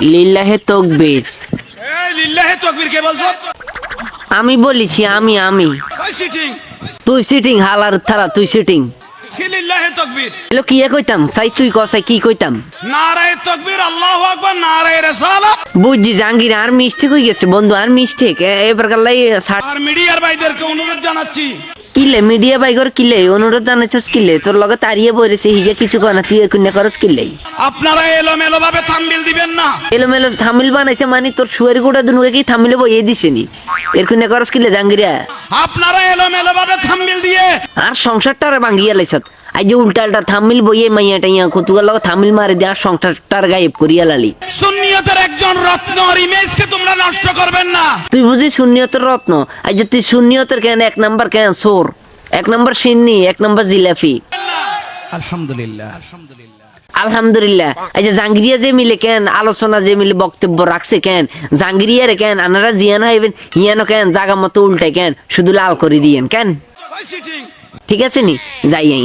লিল্লাহে তকবীর। লিল্লাহে তকবীর কে বলছো? আমি বলেছি আমি আমি। তুই সিটিং হালার থালা তুই সিটিং এলো কি কইতাম? তুই কসাই কি কইতাম? নারায়ে তকবীর আল্লাহু আকবার নারায়ে রিসালাত। বুঝছি জাহাঙ্গীর আর মিস্টেক হয়ে গেছে? বন্ধু আর মিস্টেক এবার কাল্লাই আর মিডিয়ার ভাইদেরকে অনুরোধ জানাচ্ছি। কিলে মিডিয়া বাইকর কিলে অনুরোধ জানাইছস কিলে তোর লগে তাড়িয়ে বইরেছে হিজে কিছু কয় না তুই একুনে করস কিলে আপনারা এলোমেলো ভাবে থাম্বিল দিবেন না। এলোমেলো থামিল বানাইছে মানে তোর শুয়ারি গোটা দুনুকে কি থামিলে বইয়ে দিছেনি এরকুনে করস কিলে জাহাঙ্গীরা আপনারা এলোমেলো ভাবে থাম্বিল দিয়ে আর সংসারটারে ভাঙ্গিয়া লাইছত আজ যে উল্টালটা থামিল বইয়ে মাইয়া টাইয়া কতুকার লগে থামিল মারি দিয়ে আর সংসারটার গায়েব করিয়া লালি। সুন্নিয়তের একজন রত্ন আর ইমেজকে তোমরা নষ্ট করবেন না। তুই বুঝি শূন্যতের রত্ন? আজ তুই শূন্যতের কেন? এক নাম্বার কেন? সোর এক নাম্বার সিন্নি এক নাম্বার জিলাফি আলহামদুলিল্লাহ। আলহামদুলিল্লাহ। আলহামদুলিল্লাহ এই যে জাঙ্গিরিয়া যে মিলে কেন আলোচনা যে মিলে বক্তব্য রাখছে কেন জাঙ্গিরিয়ারে কেন আনারা জিয়ান হইবেন হিয়ানো কেন জাগা মতো উল্টে কেন শুধু লাল করে দিয়েন কেন? ঠিক আছে নি? যাই আই।